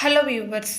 Hello viewers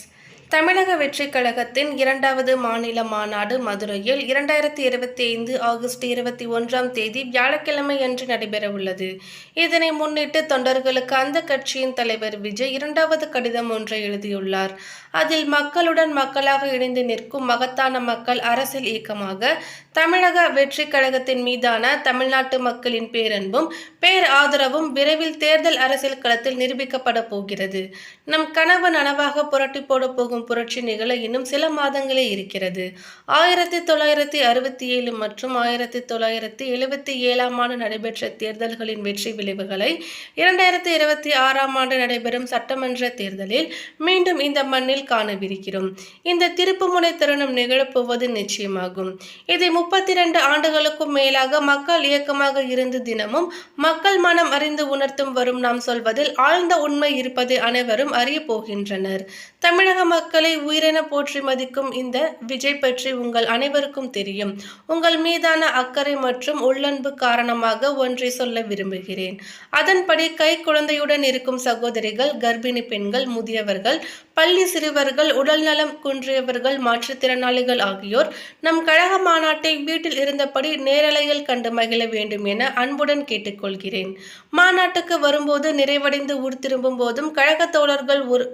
தமிழக வெற்றிக் கழகத்தின் இரண்டாவது மாநில மாநாடு மதுரையில் இரண்டாயிரத்தி இருபத்தி ஐந்து ஆகஸ்ட் இருபத்தி ஒன்றாம் தேதி வியாழக்கிழமை அன்று நடைபெறவுள்ளது. இதனை முன்னிட்டு தொண்டர்களுக்கு அந்த கட்சியின் தலைவர் விஜய் இரண்டாவது கடிதம் ஒன்றை எழுதியுள்ளார். அதில் மக்களுடன் மக்களாக இணைந்து நிற்கும் மகத்தான மக்கள் அரசியல் இயக்கமாக தமிழக வெற்றிக் கழகத்தின் மீதான தமிழ்நாட்டு மக்களின் பேரன்பும் பேர் ஆதரவும் விரைவில் தேர்தல் அரசியல் களத்தில் நிரூபிக்கப்பட போகிறது. நம் கனவு நனவாக புரட்டி போட போகும் புரட்சி நிகழ இன்னும் சில மாதங்களே இருக்கிறது. ஆயிரத்தி தொள்ளாயிரத்தி அறுபத்தி ஏழு மற்றும் ஆயிரத்தி தொள்ளாயிரத்தி எழுபத்தி ஏழாம் ஆண்டு நடைபெற்ற தேர்தல்களின் வெற்றி விளைவுகளை இரண்டாயிரத்தி இருபத்தி ஆறாம் ஆண்டு நடைபெறும் சட்டமன்ற தேர்தலில் மீண்டும் இந்த மண்ணில் காணவிருக்கிறோம். இந்த திருப்புமுனை தருணம் நிகழப்போவது நிச்சயமாகும். இதை முப்பத்தி இரண்டு ஆண்டுகளுக்கும் மேலாக மக்கள் இயக்கமாக இருந்து தினமும் மக்கள் மனம் அறிந்து உணர்த்தும் வரும் நாம் சொல்வதில் ஆழ்ந்த உண்மை இருப்பதை அனைவரும் அறிய போகின்றனர். தமிழக மக்கள் உயிரென போற்றி மதிக்கும் இந்த விஜய் பற்றி உங்கள் அனைவருக்கும் தெரியும். உங்கள் மீதான அக்கறை மற்றும் உள்ளன்பு காரணமாக ஒன்றை சொல்ல விரும்புகிறேன். அதன்படி கை குழந்தையுடன் இருக்கும் சகோதரிகள் கர்ப்பிணி பெண்கள் முதியவர்கள் பள்ளி சிறுவர்கள் உடல்நலம் குன்றியவர்கள் மாற்றுத்திறனாளிகள் ஆகியோர் நம் கழக மாநாட்டை வீட்டில் இருந்தபடி நேரலையில் கண்டு மகிழ வேண்டும் என அன்புடன் கேட்டுக்கொள்கிறேன். மாநாட்டுக்கு வரும்போது நிறைவடைந்து ஊர் திரும்பும் போதும் கழக தோழர்கள் ஒரு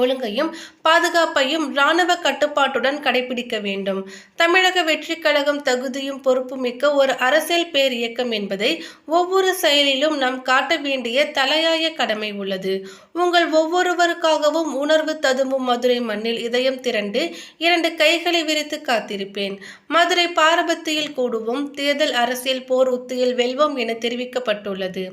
ஒழுங்கையும் பாதுகாப்பையும் இராணுவ கட்டுப்பாட்டுடன் கடைபிடிக்க வேண்டும். தமிழக வெற்றி கழகம் தகுதியும் பொறுப்புமிக்க ஒரு அரசியல் பேர் இயக்கம் என்பதை ஒவ்வொரு செயலிலும் நாம் காட்ட வேண்டிய தலையாய கடமை உள்ளது. உங்கள் ஒவ்வொருவருக்காகவும் உணர்வு ததும்பும் மதுரை மண்ணில் இதயம் திரண்டு இரண்டு கைகளை விரித்து காத்திருப்பேன். மதுரை பாரபத்தியில் கூடுவோம் தேர்தல் அரசியல் போர் உத்தியில் வெல்வோம் என தெரிவிக்கப்பட்டுள்ளது.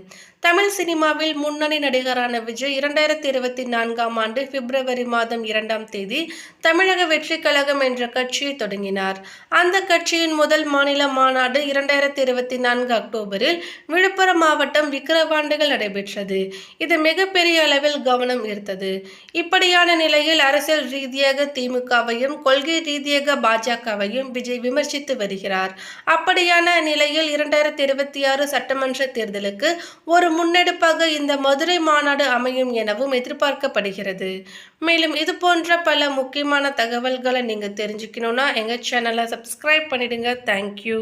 தமிழ் சினிமாவில் முன்னணி நடிகரான விஜய் இரண்டாயிரத்தி இருபத்தி நான்காம் ஆண்டு பிப்ரவரி மாதம் இரண்டாம் தேதி தமிழக வெற்றி கழகம் என்ற கட்சியை தொடங்கினார். அந்த கட்சியின் முதல் மாநில மாநாடு இரண்டாயிரத்தி இருபத்தி நான்கு அக்டோபரில் விழுப்புரம் மாவட்டம் விக்கிரவாண்டுகள் நடைபெற்றது. இது மிகப்பெரிய அளவில் கவனம் ஈர்த்தது. இப்படியான நிலையில் அரசியல் ரீதியாக திமுகவையும் கொள்கை ரீதியாக பாஜகவையும் விஜய் விமர்சித்து வருகிறார். அப்படியான நிலையில் இரண்டாயிரத்தி இருபத்தி ஆறு சட்டமன்ற தேர்தலுக்கு ஒரு ஒரு முன்னெடுப்பாக இந்த மதுரை மாநாடு அமையும் எனவும் எதிர்பார்க்கப்படுகிறது. மேலும் இது போன்ற பல முக்கியமான தகவல்களை நீங்கள் தெரிஞ்சுக்கணுன்னா எங்கள் சேனலை சப்ஸ்கிரைப் பண்ணிடுங்க. தேங்க்யூ